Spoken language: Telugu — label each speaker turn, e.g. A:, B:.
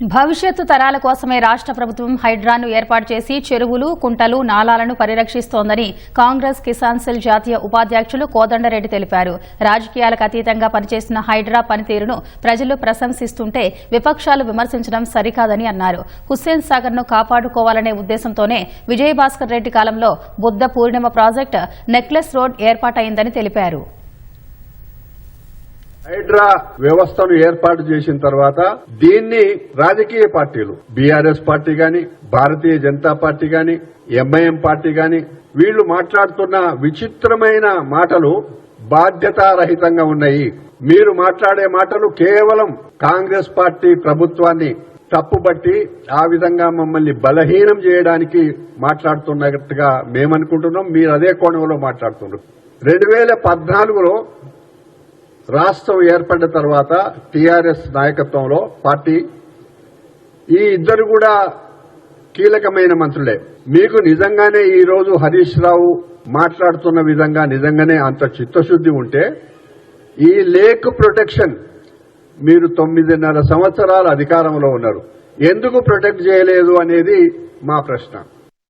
A: భవిష్యత్తు తరాల కోసమే రాష్ట్ర ప్రభుత్వం హైడ్రాను ఏర్పాటు చేసి చెరువులు కుంటలు నాలాలను పరిరక్షిస్తోందని కాంగ్రెస్ కిసాన్ సెల్ జాతీయ ఉపాధ్యక్షులు కోదండరెడ్డి తెలిపారు. రాజకీయాలకు అతీతంగా పనిచేస్తున్న హైడ్రా పనితీరును ప్రజలు ప్రశంసిస్తుంటే విపక్షాలు విమర్శించడం సరికాదని అన్నారు. హుస్సేన్ సాగర్ను కాపాడుకోవాలనే ఉద్దేశంతోనే విజయభాస్కర్ రెడ్డి కాలంలో Buddha Purnima project necklace road ఏర్పాటైందని తెలిపారు.
B: హైడ్రా వ్యవస్థను ఏర్పాటు చేసిన తర్వాత దీన్ని రాజకీయ పార్టీలు బీఆర్ఎస్ పార్టీ గాని భారతీయ జనతా పార్టీ గాని ఎంఐఎం పార్టీ గాని వీళ్ళు మాట్లాడుతున్న విచిత్రమైన మాటలు బాధ్యతారహితంగా ఉన్నాయి. మీరు మాట్లాడే మాటలు కేవలం కాంగ్రెస్ పార్టీ ప్రభుత్వాన్ని తప్పుబట్టి ఆ విధంగా మమ్మల్ని బలహీనం చేయడానికి మాట్లాడుతున్నట్టుగా మేమనుకుంటున్నాం. మీరు అదే కోణంలో మాట్లాడుతున్నారు. రెండు వేల పద్నాలుగులో రాష్ట్రం ఏర్పడిన తర్వాత టీఆర్ఎస్ నాయకత్వంలో పార్టీ ఈ ఇద్దరు కూడా కీలకమైన మంత్రులే. మీకు నిజంగానే ఈ రోజు హరీష్ రావు మాట్లాడుతున్న విధంగా నిజంగానే అంత చిత్తశుద్ది ఉంటే ఈ లేక్ ప్రొటెక్షన్ మీరు తొమ్మిదిన్నర సంవత్సరాల అధికారంలో ఉన్నారు. ఎందుకు ప్రొటెక్ట్ చేయలేదు అనేది మా ప్రశ్న.